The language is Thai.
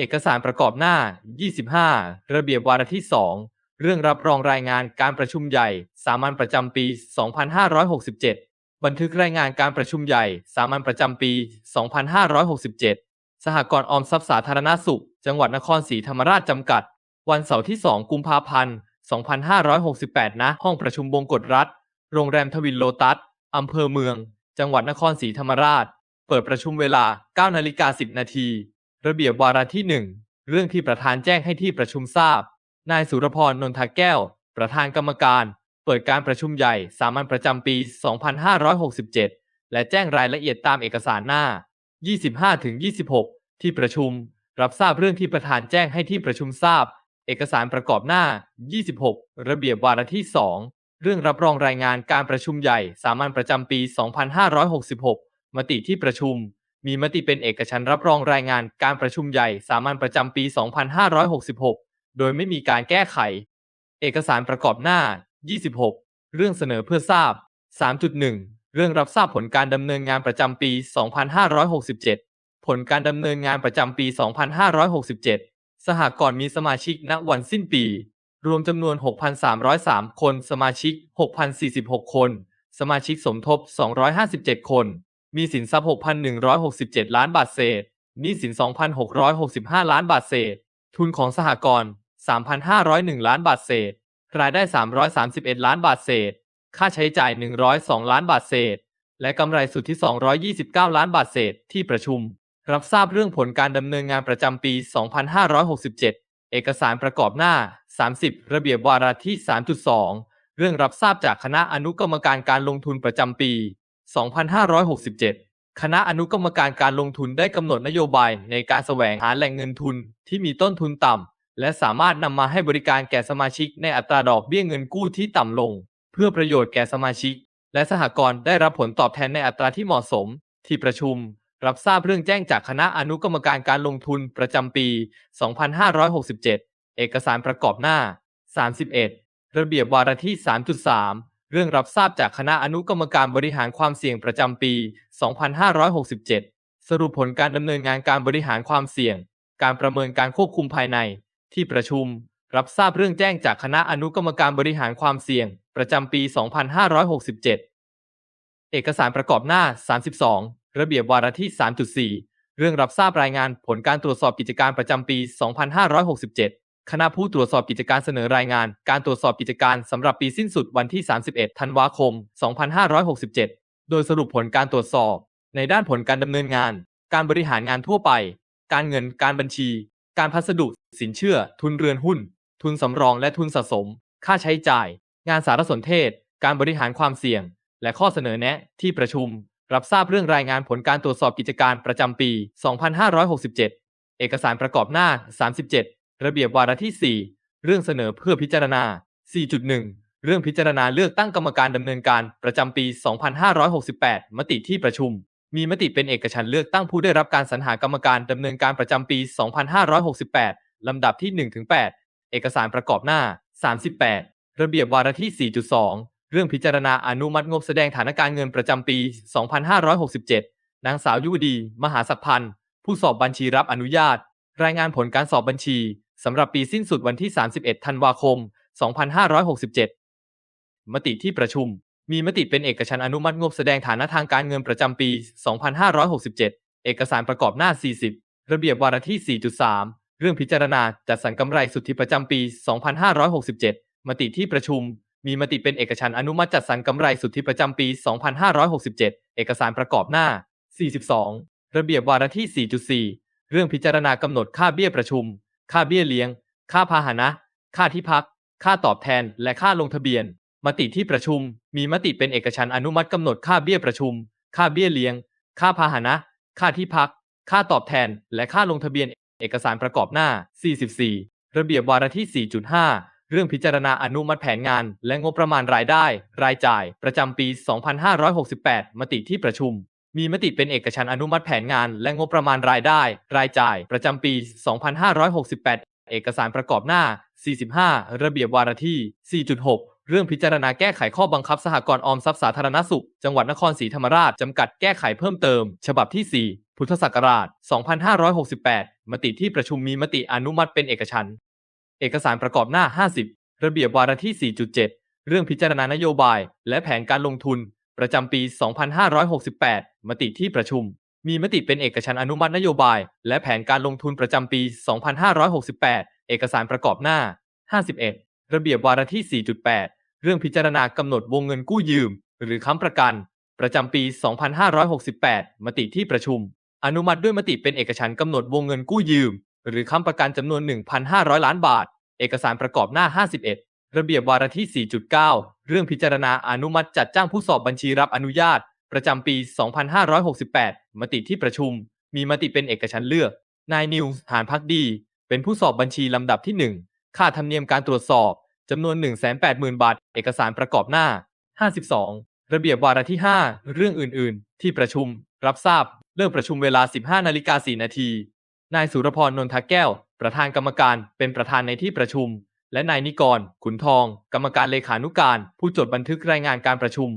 เอกสารประกอบหน้า 25 ระเบียบวาระที่ 2 เรื่องรับรองรายงานการประชุมใหญ่ สามัญประจำปี 2567 บันทึกรายงานการประชุมใหญ่ สามัญประจำปี 2567 สหกรณ์ออมทรัพย์สาธารณสุข จังหวัดนครศรีธรรมราชจำกัด วันเสาร์ที่ 2 กุมภาพันธ์ 2568 ณ ห้องประชุมบงกฎรัฐ โรงแรมทวินโลตัส อำเภอเมือง จังหวัดนครศรีธรรมราช เปิดประชุมเวลา 9 นาฬิกา 10 นาที ระเบียบวาระที่ 1 เรื่องที่ประธานแจ้งให้ที่ประชุมทราบ นายสุรพรนนทแก้ว ประธานกรรมการ เปิดการประชุมใหญ่สามัญประจำปี 2567 และแจ้งรายละเอียดตามเอกสารหน้า 25-26 ที่ประชุม รับทราบเรื่องที่ประธานแจ้งให้ที่ประชุมทราบ เอกสารประกอบหน้า 26 ระเบียบวาระที่ 2 เรื่องรับรองรายงานการประชุมใหญ่สามัญประจำปี 2566 มติที่ประชุม มีมติเป็นเอกฉันรับรองรายงานการประชุมใหญ่สามัญประจำปี 2566 โดยไม่มีการแก้ไข เอกสารประกอบหน้า 26 เรื่องเสนอเพื่อทราบ 3.1 เรื่องรับทราบผลการดำเนินงานประจำปี 2567 ผลการดำเนินงานประจำปี 2567 สหกรณ์มีสมาชิกณวันสิ้นปี รวมจำนวน 6,303 คน สมาชิก 6,046 คน สมาชิกสมทบ 257 คน มีสินทรัพย์ 6,167 ล้านบาทเศษ หนี้สิน 2,665 ล้านบาทเศษ ทุนของสหกรณ์ 3,501 ล้านบาทเศษ รายได้ 331 ล้านบาทเศษ ค่าใช้จ่าย 102 ล้านบาทเศษ และกำไรสุทธิ 229 ล้านบาทเศษ ที่ประชุม รับทราบเรื่องผลการดำเนินงานประจำปี 2567 เอกสารประกอบหน้า 30 ระเบียบวาระที่ 3.2 เรื่องรับทราบจากคณะอนุกรรมการการลงทุนประจำปี 2567 คณะอนุกรรมการการลงทุนได้กำหนดนโยบายในการแสวงหาแหล่งเงินทุนที่มีต้นทุนต่ำ และสามารถนำมาให้บริการแก่สมาชิกในอัตราดอกเบี้ยเงินกู้ที่ต่ำลง เพื่อประโยชน์แก่สมาชิก และสหกรณ์ได้รับผลตอบแทนในอัตราที่เหมาะสม ที่ประชุม รับทราบเรื่องแจ้งจากคณะอนุกรรมการการลงทุนประจำปี 2567 เอกสารประกอบหน้า 31 ระเบียบวาระที่ 3.3 เรื่องรับทราบจากคณะอนุกรรมการบริหารความเสี่ยงประจำปี 2567 สรุปผลการดำเนินงานการบริหารความเสี่ยง การประเมินการควบคุมภายใน ที่ประชุม รับทราบเรื่องแจ้งจากคณะอนุกรรมการบริหารความเสี่ยง ประจำปี 2567 เอกสารประกอบหน้า 32 ระเบียบวาระที่ 3.4 เรื่องรับทราบรายงานผลการตรวจสอบกิจการประจำปี 2567 คณะผู้ตรวจสอบกิจการเสนอรายงาน การตรวจสอบกิจการสำหรับปีสิ้นสุดวันที่ 31 ธันวาคม 2567 โดยสรุปผลการตรวจสอบ ในด้านผลการดำเนินงาน การบริหารงานทั่วไป การเงิน การบัญชี การพัสดุ สินเชื่อ ทุนเรือนหุ้น ทุนสำรองและทุนสะสม ค่าใช้จ่าย งานสารสนเทศ การบริหารความเสี่ยง และข้อเสนอแนะ ที่ประชุม รับทราบเรื่องรายงานผลการตรวจสอบกิจการประจำปี 2567 เอกสารประกอบหน้า 37 ระเบียบวาระที่ 4 เรื่องเสนอเพื่อพิจารณา 4.1 เรื่องพิจารณาเลือกตั้งกรรมการดำเนินการประจำปี 2568 มติที่ประชุม มีมติเป็นเอกฉันท์เลือกตั้งผู้ได้รับการสรรหากรรมการดำเนินการประจำปี 2568 ลำดับที่ 1-8 เอกสารประกอบหน้า 38 ระเบียบวาระที่ 4.2 เรื่องพิจารณาอนุมัติงบแสดงฐานการเงินประจำปี 2567 นางสาวยุวดี มหาสักพันธ์ผู้สอบบัญชีรับอนุญาต รายงานผลการสอบบัญชี สำหรับปีสิ้นสุดวันที่ 31 ธันวาคม 2567 มติที่ประชุม มีมติเป็นเอกฉันอนุมัติงบแสดงฐานะทางการเงินประจำปี 2567 เอกสารประกอบหน้า 40 ระเบียบวาระที่ 4.3 เรื่องพิจารณาจัดสรรกำไรสุทธิประจำปี 2567 มติที่ประชุม มีมติเป็นเอกฉันอนุมัติจัดสรรกำไรสุทธิประจำปี 2567 เอกสารประกอบหน้า 42 ระเบียบวาระที่ 4.4 เรื่องพิจารณากำหนดค่าเบี้ยประชุม ค่าเบี้ยเลี้ยง ค่าพาหนะ ค่าที่พัก ค่าตอบแทน และค่าลงทะเบียน มติที่ประชุม มีมติเป็นเอกฉันท์อนุมัติกำหนดค่าเบี้ยประชุม ค่าเบี้ยเลี้ยง ค่าพาหนะ ค่าที่พัก ค่าตอบแทน และค่าลงทะเบียน เอกสารประกอบหน้า 44 ระเบียบวาระที่ 4.5 เรื่องพิจารณาอนุมัติแผนงาน และงบประมาณรายได้ รายจ่าย ประจำปี 2568 มติที่ประชุม มีมติเป็นเอกฉันอนุมัติแผนงาน และงบประมาณรายได้ รายจ่าย ประจำปี 2568 เอกสารประกอบหน้า 45 ระเบียบวาระที่ 4.6 เรื่องพิจารณาแก้ไขข้อบังคับสหกรณ์ออมทรัพย์สาธารณสุข จังหวัดนครศรีธรรมราช จำกัดแก้ไขเพิ่มเติม ฉบับที่ 4 พุทธศักราช 2568 มติที่ประชุมมีมติอนุมัติเป็นเอกฉันเอกสารประกอบหน้า 50 ระเบียบวาระที่ 4.7 เรื่องพิจารณานโยบาย และแผนการลงทุน ประจำปี 2568 มติที่ประชุม มีมติเป็นเอกฉันท์อนุมัตินโยบาย และแผนการลงทุนประจำปี 2568 เอกสารประกอบหน้า 51 ระเบียบวาระที่ 4.8 เรื่องพิจารณากำหนดวงเงินกู้ยืม หรือค้ำประกัน ประจำปี 2568 มติที่ประชุม อนุมัติด้วยมติเป็นเอกฉันท์กำหนดวงเงินกู้ยืม หรือค้ำประกันจำนวน 1,500 ล้านบาท เอกสารประกอบหน้า 51 ระเบียบวาระที่ 4.9 เรื่องพิจารณาอนุมัติจัดจ้างผู้สอบบัญชีรับอนุญาต ประจำปี 2568 มติที่ประชุม มีมติเป็นเอกฉันท์เลือก นายนิวส์หานพักดี เป็นผู้สอบบัญชีลำดับที่ 1 ค่าธรรมเนียมการตรวจสอบจำนวน 180,000 บาท เอกสารประกอบหน้า 52 ระเบียบวาระที่ 5 เรื่องอื่น ๆ ที่ประชุม รับทราบเริ่มประชุมเวลา 15นาฬิกา4นาที นายสุรพรนนทแก้ว ประธานกรรมการ เป็นประธานในที่ประชุม และนายนิกร ขุนทอง กรรมการเลขานุการ ผู้จดบันทึกรายงานการประชุม